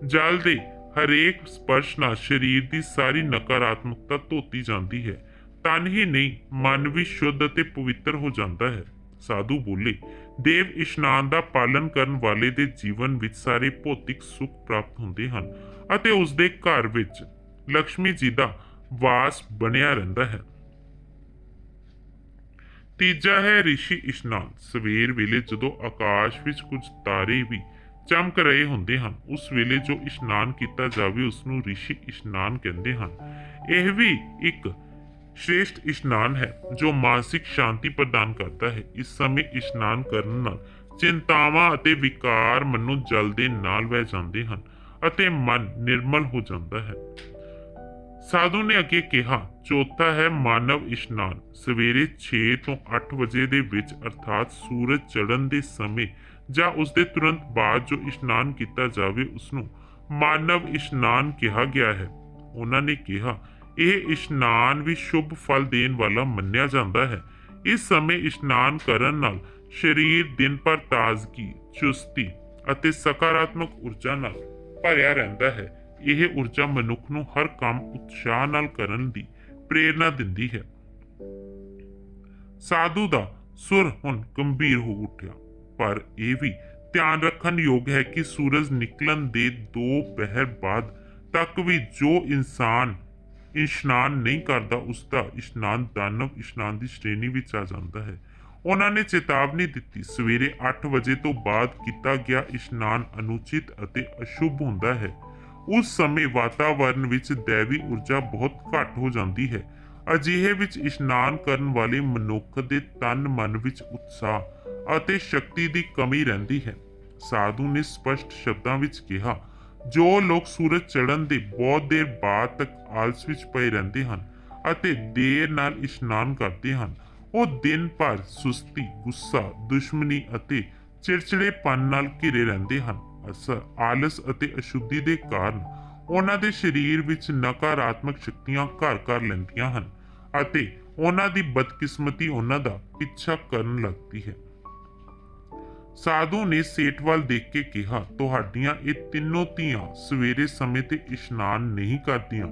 ਜਲ ਦੇ ਹਰੇਕ ਸਪਰਸ਼ ਨਾਲ ਸਰੀਰ ਦੀ ਸਾਰੀ ਨਕਾਰਾਤਮਕਤਾ ਧੋਤੀ ਜਾਂਦੀ ਹੈ। ਤਨ ਹੀ ਨਹੀਂ, ਮਨ ਵੀ ਸ਼ੁੱਧ ਅਤੇ ਪਵਿੱਤਰ ਹੋ ਜਾਂਦਾ ਹੈ। ਸਾਧੂ ਬੋਲੇ, ਦੇਵ ਇਸ਼ਨਾਨ ਦਾ ਪਾਲਨ ਕਰਨ ਵਾਲੇ ਦੇ ਜੀਵਨ ਵਿੱਚ ਸਾਰੇ ਭੌਤਿਕ ਸੁੱਖ ਪ੍ਰਾਪਤ ਹੁੰਦੇ ਹਨ ਅਤੇ ਉਸ ਦੇ ਘਰ ਵਿੱਚ ਲక్ష్ਮੀ ਜੀ ਦਾ ਵਾਸ ਬਣਿਆ ਰਹਿੰਦਾ ਹੈ। ਤੀਜਾ ਹੈ ਰਿਸ਼ੀ ਇਸ਼ਨਾਨ। ਸਵੇਰ ਵੇਲੇ ਜਦੋਂ ਆਕਾਸ਼ ਵਿੱਚ ਕੁਝ ਤਾਰੇ ਵੀ ਚਮਕ ਰਹੇ ਹੁੰਦੇ ਹਨ, ਉਸ ਵੇਲੇ ਜੋ ਇਸ਼ਨਾਨ ਕੀਤਾ ਜਾਵੇ ਉਸ ਨੂੰ ਰਿਸ਼ੀ ਇਸ਼ਨਾਨ ਕਹਿੰਦੇ ਹਨ। ਇਹ ਵੀ ਇੱਕ ਸ਼੍ਰੇਸ਼ਟ ਇਸ਼ਨਾਨ ਹੈ, ਜੋ ਮਾਨਸਿਕ ਸ਼ਾਂਤੀ ਪ੍ਰਦਾਨ ਕਰਦਾ ਹੈ। ਇਸ ਸਮੇਂ ਇਸ਼ਨਾਨ ਕਰਨ ਨਾਲ ਚਿੰਤਾਵਾਂ ਅਤੇ ਵਿਕਾਰ ਮਨੋਂ ਜਲ ਦੇ ਨਾਲ ਵਹਿ ਜਾਂਦੇ ਹਨ ਅਤੇ ਮਨ ਨਿਰਮਲ ਹੋ ਜਾਂਦਾ ਹੈ। ਸਾਧੂ ਨੇ ਅੱਗੇ ਕਿਹਾ, ਚੌਥਾ ਹੈ ਮਾਨਵ ਇਸ਼ਨਾਨ। ਸਵੇਰੇ 6 ਤੋਂ 8 ਵਜੇ ਦੇ ਵਿੱਚ, ਅਰਥਾਤ ਸੂਰਜ ਚੜ੍ਹਨ ਦੇ ਸਮੇਂ ਜਾਂ ਉਸ ਦੇ ਤੁਰੰਤ ਬਾਅਦ ਜੋ ਇਸ਼ਨਾਨ ਕੀਤਾ ਜਾਵੇ ਉਸ ਨੂੰ ਮਾਨਵ ਇਸ਼ਨਾਨ ਕਿਹਾ ਗਿਆ ਹੈ। ਉਹਨਾਂ ਨੇ ਕਿਹਾ, ਇਹ ਇਸ਼ਨਾਨ ਵੀ ਸ਼ੁਭ ਫਲ ਦੇਣ ਵਾਲਾ ਮੰਨਿਆ ਜਾਂਦਾ ਹੈ। ਇਸ ਸਮੇਂ ਇਸ਼ਨਾਨ ਕਰਨ ਨਾਲ ਸਰੀਰ ਦਿਨ ਭਰ ਤਾਜ਼ਗੀ, ਚੁਸਤੀ ਅਤੇ ਸਕਾਰਾਤਮਕ ਊਰਜਾ ਨਾਲ ਭਰਿਆ ਰਹਿੰਦਾ ਹੈ। ਇਹ ਊਰਜਾ ਮਨੁੱਖ ਨੂੰ ਹਰ ਕੰਮ ਉਤਸ਼ਾਹ ਨਾਲ ਕਰਨ ਦੀ ਪ੍ਰੇਰਣਾ ਦਿੰਦੀ ਹੈ। ਸਾਧੂ ਦਾ ਸੁਰ ਹੁਣ ਗੰਭੀਰ ਹੋ ਉੱਠਿਆ, ਪਰ ਇਹ ਵੀ ਧਿਆਨ ਰੱਖਣ ਯੋਗ ਹੈ ਕਿ ਸੂਰਜ ਨਿਕਲਣ ਦੇ ਦੋ ਪਹਿਰ ਬਾਅਦ ਤੱਕ ਵੀ ਜੋ ਇਨਸਾਨ ਇਸ਼ਨਾਨ ਨਹੀਂ ਕਰਦਾ ਉਸ ਦਾ ਇਸ਼ਨਾਨ ਦਾਨਵ ਇਸ਼ਨਾਨ ਦੀ ਸ਼੍ਰੇਣੀ ਵਿੱਚ ਆ ਜਾਂਦਾ ਹੈ। ਉਹਨਾਂ ਨੇ ਚੇਤਾਵਨੀ ਦਿੱਤੀ, ਸਵੇਰੇ 8 ਵਜੇ ਤੋਂ ਬਾਅਦ ਕੀਤਾ ਗਿਆ ਇਸ਼ਨਾਨ ਅਨੁਚਿਤ ਅਤੇ ਅਸ਼ੁਭ ਹੁੰਦਾ ਹੈ। ਉਸ ਸਮੇਂ ਵਾਤਾਵਰਣ ਵਿੱਚ ਦੇਵੀ ਊਰਜਾ ਬਹੁਤ ਘੱਟ ਹੋ ਜਾਂਦੀ ਹੈ। ਅਜਿਹੇ ਵਿੱਚ ਇਸ਼ਨਾਨ ਕਰਨ ਵਾਲੇ ਮਨੁੱਖ ਦੇ ਤਨ, ਮਨ ਵਿੱਚ ਉਤਸ਼ਾਹ ਅਤੇ ਸ਼ਕਤੀ ਦੀ ਕਮੀ ਰਹਿੰਦੀ ਹੈ। ਸਾਧੂ ਨੇ ਸਪਸ਼ਟ ਸ਼ਬਦਾਂ ਵਿੱਚ ਕਿਹਾ, ਜੋ ਲੋਕ ਸੂਰਜ ਚੜ੍ਹਨ ਦੇ ਬਹੁਤ ਦੇਰ ਬਾਅਦ ਤੱਕ ਆਲਸ ਵਿੱਚ ਪਏ ਰਹਿੰਦੇ ਹਨ ਅਤੇ ਦੇਰ ਨਾਲ ਇਸ਼ਨਾਨ ਕਰਦੇ ਹਨ, ਉਹ ਦਿਨ ਭਰ ਸੁਸਤੀ, ਗੁੱਸਾ, ਦੁਸ਼ਮਣੀ ਅਤੇ ਚਿੜਚਿੜੇਪਨ ਨਾਲ ਘਿਰੇ ਰਹਿੰਦੇ ਹਨ। ਆਲਸ ਅਤੇ ਅਸ਼ੁੱਧੀ ਦੇ ਕਾਰਨ ਉਹਨਾਂ ਦੇ ਸਰੀਰ ਵਿੱਚ ਨਕਾਰਾਤਮਕ ਸ਼ਕਤੀਆਂ ਘਰ ਕਰ ਲੈਂਦੀਆਂ ਹਨ ਅਤੇ ਉਹਨਾਂ ਦੀ ਬਦਕਿਸਮਤੀ ਉਹਨਾਂ ਦਾ ਪਿੱਛਾ ਕਰਨ ਲੱਗਦੀ ਹੈ। ਸਾਧੂ ਨੇ ਸੇਠ ਵੱਲ ਦੇਖ ਕੇ ਕਿਹਾ, ਤੁਹਾਡੀਆਂ ਇਹ ਤਿੰਨੋਂ ਧੀਆਂ ਸਵੇਰੇ ਸਮੇਂ ਤੇ ਇਸ਼ਨਾਨ ਨਹੀਂ ਕਰਦੀਆਂ।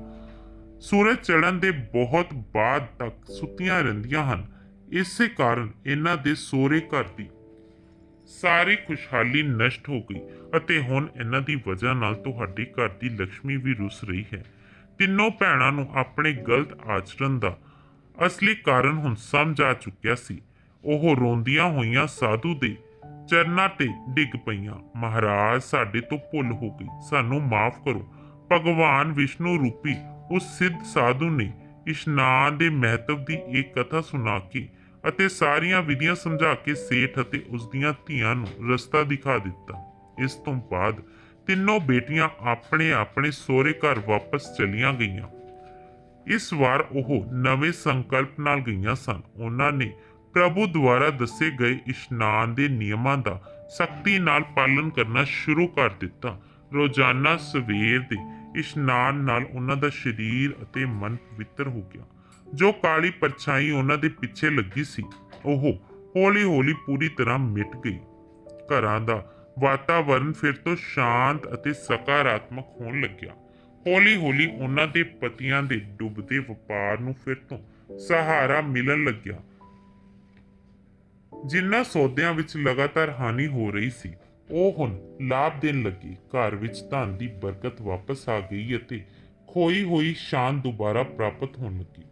ਸੂਰਜ ਚੜ੍ਹਨ ਦੇ ਬਹੁਤ ਬਾਅਦ ਤੱਕ ਸੁੱਤੀਆਂ ਰਹਿੰਦੀਆਂ ਹਨ। ਇਸੇ ਕਾਰਨ ਇਹਨਾਂ ਦੇ ਸੋਹਰੇ ਘਰ ਦੀ ਸਾਰੀ ਖੁਸ਼ਹਾਲੀ ਨਸ਼ਟ ਹੋ ਗਈ ਅਤੇ ਹੁਣ ਇਹਨਾਂ ਦੀ ਵਜ੍ਹਾ ਨਾਲ ਤੁਹਾਡੇ ਘਰ ਦੀ ਲక్ష్ਮੀ ਵੀ ਰੁੱਸ ਰਹੀ ਹੈ। ਤਿੰਨੋਂ ਭੈਣਾਂ ਨੂੰ ਆਪਣੇ ਗਲਤ ਆਚਰਣ ਦਾ ਅਸਲੀ ਕਾਰਨ ਹੁਣ ਸਮਝ ਆ ਚੁੱਕਿਆ ਸੀ। ਉਹ ਰੋਂਦੀਆਂ ਹੋਈਆਂ ਸਾਧੂ ਦੇ ਚਰਨਾਂ ਤੇ ਡਿੱਗ ਪਈਆਂ। ਮਹਾਰਾਜ, ਸਾਡੇ ਤੋਂ ਭੁੱਲ ਹੋ ਗਈ। ਸਾਨੂੰ ਮਾਫ ਕਰੋ। ਭਗਵਾਨ ਵਿਸ਼ਨੂੰ ਰੂਪੀ ਉਸ ਸਿੱਧ ਸਾਧੂ ਨੇ ਇਸ਼ਨਾਨ ਦੇ ਮਹੱਤਵ ਦੀ ਇਹ ਕਥਾ ਸੁਣਾ ਕੇ ਅਤੇ ਸਾਰੀਆਂ ਵਿਧੀਆਂ ਸਮਝਾ ਕੇ ਸੇਠ ਅਤੇ ਉਸ ਦੀਆਂ ਧੀਆਂ ਨੂੰ ਰਸਤਾ ਦਿਖਾ ਦਿੱਤਾ। ਇਸ ਤੋਂ ਬਾਅਦ ਤਿੰਨੋਂ ਬੇਟੀਆਂ ਆਪਣੇ ਆਪਣੇ ਸਹੁਰੇ ਘਰ ਵਾਪਸ ਚਲੀਆਂ ਗਈਆਂ। ਇਸ ਵਾਰ ਉਹ ਨਵੇਂ ਸੰਕਲਪ ਨਾਲ ਗਈਆਂ ਸਨ। ਉਹਨਾਂ ਨੇ ਪ੍ਰਭੂ ਦੁਆਰਾ ਦੱਸੇ ਗਏ ਇਸ਼ਨਾਨ ਦੇ ਨਿਯਮਾਂ ਦਾ ਸਖਤੀ ਨਾਲ ਪਾਲਣ ਕਰਨਾ ਸ਼ੁਰੂ ਕਰ ਦਿੱਤਾ। ਰੋਜ਼ਾਨਾ ਸਵੇਰ ਦੇ ਇਸ਼ਨਾਨ ਨਾਲ ਉਹਨਾਂ ਦਾ ਸਰੀਰ ਅਤੇ ਮਨ ਪਵਿੱਤਰ ਹੋ ਗਿਆ। ਜੋ ਕਾਲੀ ਪਰਛਾਈ ਉਹਨਾਂ ਦੇ ਪਿੱਛੇ ਲੱਗੀ ਸੀ, ਉਹ ਹੌਲੀ-ਹੌਲੀ ਪੂਰੀ ਤਰ੍ਹਾਂ ਮਿਟ ਗਈ। ਘਰਾਂ ਦਾ ਵਾਤਾਵਰਣ ਫਿਰ ਤੋਂ ਸ਼ਾਂਤ ਅਤੇ ਸਕਾਰਾਤਮਕ ਹੋਣ ਲੱਗਿਆ। ਹੌਲੀ-ਹੌਲੀ ਉਹਨਾਂ ਦੇ ਪਤੀਆਂ ਦੇ ਡੁੱਬਦੇ ਵਪਾਰ ਨੂੰ ਫਿਰ ਤੋਂ ਸਹਾਰਾ ਮਿਲਣ ਲੱਗਿਆ। ਜਿਨ੍ਹਾਂ ਸੌਦਿਆਂ ਵਿੱਚ ਲਗਾਤਾਰ ਹਾਨੀ ਹੋ ਰਹੀ ਸੀ, ਉਹ ਹੁਣ ਲਾਭ ਦੇਣ ਲੱਗੀ। ਘਰ ਵਿੱਚ ਧਨ ਦੀ ਬਰਕਤ ਵਾਪਸ ਆ ਗਈ ਅਤੇ ਖੋਈ ਹੋਈ ਸ਼ਾਨ ਦੁਬਾਰਾ ਪ੍ਰਾਪਤ ਹੋਣ ਲੱਗੀ।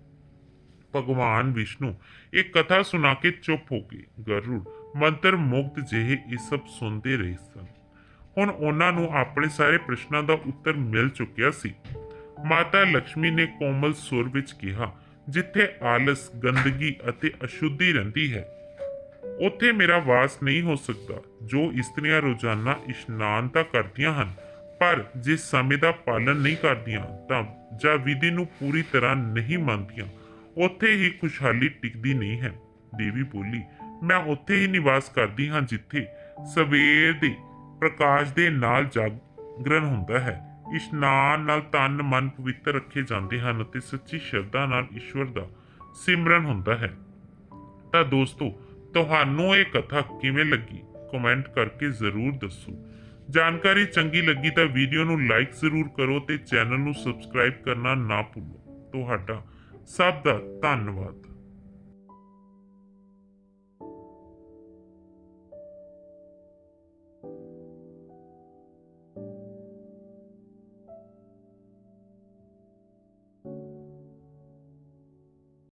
ਭਗਵਾਨ ਵਿਸ਼ਨੂੰ, ਇਹ ਕਥਾ ਸੁਣਾ ਕੇ ਚੁੱਪ ਹੋ ਗਏ। ਗਰੁੜ, ਮੰਤਰ ਮੁਕਤ ਜਿਹੇ ਇਹ ਸਭ ਸੁਣਦੇ ਰਹੇ ਸਨ। ਹੁਣ ਉਹਨਾਂ ਨੂੰ ਆਪਣੇ ਸਾਰੇ ਪ੍ਰਸ਼ਨਾਂ ਦਾ ਉੱਤਰ ਮਿਲ ਚੁੱਕਿਆ ਸੀ। ਮਾਤਾ ਲక్ష్ਮੀ ਨੇ ਕੋਮਲ ਸੁਰ ਵਿੱਚ ਕਿਹਾ, ਜਿੱਥੇ ਆਲਸ, ਗੰਦਗੀ ਅਤੇ ਅਸ਼ੁੱਧੀ ਰਹਿੰਦੀ ਹੈ, ਉੱਥੇ ਮੇਰਾ ਵਾਸ ਨਹੀਂ ਹੋ ਸਕਦਾ। ਜੋ ਇਸਤਰੀਆਂ ਰੋਜ਼ਾਨਾ ਇਸ਼ਨਾਨ ਤਾਂ ਕਰਦੀਆਂ ਹਨ, ਪਰ ਜੇ ਸਮੇਂ ਦਾ ਪਾਲਣ ਨਹੀਂ ਕਰਦੀਆਂ, ਤਾਂ ਜਾਂ ਵਿਧੀ ਨੂੰ ਪੂਰੀ ਤਰ੍ਹਾਂ ਨਹੀਂ ਮੰਨਦੀਆਂ ਉੱਥੇ ਹੀ ਖੁਸ਼ਹਾਲੀ ਟਿਕਦੀ ਨਹੀਂ ਹੈ। ਦੇਵੀ ਬੋਲੀ, ਮੈਂ ਉੱਥੇ ਹੀ ਨਿਵਾਸ ਕਰਦੀ ਹਾਂ ਜਿੱਥੇ ਸਵੇਰ ਦੇ ਪ੍ਰਕਾਸ਼ ਦੇ ਨਾਲ ਜਾਗਰਣ ਹੁੰਦਾ ਹੈ। ਇਸ਼ਨਾਨ ਨਾਲ ਤਨ ਮਨ ਪਵਿੱਤਰ ਰੱਖੇ ਜਾਂਦੇ ਹਨ ਅਤੇ ਸੱਚੀ ਸ਼ਰਧਾ ਨਾਲ ਈਸ਼ਵਰ ਦਾ ਸਿਮਰਨ ਹੁੰਦਾ ਹੈ। ਤਾਂ ਦੋਸਤੋ, ਤੁਹਾਨੂੰ ਇਹ ਕਥਾ ਕਿਵੇਂ ਲੱਗੀ? ਕਮੈਂਟ ਕਰਕੇ ਜ਼ਰੂਰ ਦੱਸੋ। ਜਾਣਕਾਰੀ ਚੰਗੀ ਲੱਗੀ ਤਾਂ ਵੀਡੀਓ ਨੂੰ ਲਾਈਕ ਜ਼ਰੂਰ ਕਰੋ ਤੇ ਚੈਨਲ ਨੂੰ ਸਬਸਕ੍ਰਾਈਬ ਕਰਨਾ ਨਾ ਭੁੱਲੋ। ਤੁਹਾਡਾ ਸਭ ਦਾ ਧੰਨਵਾਦ।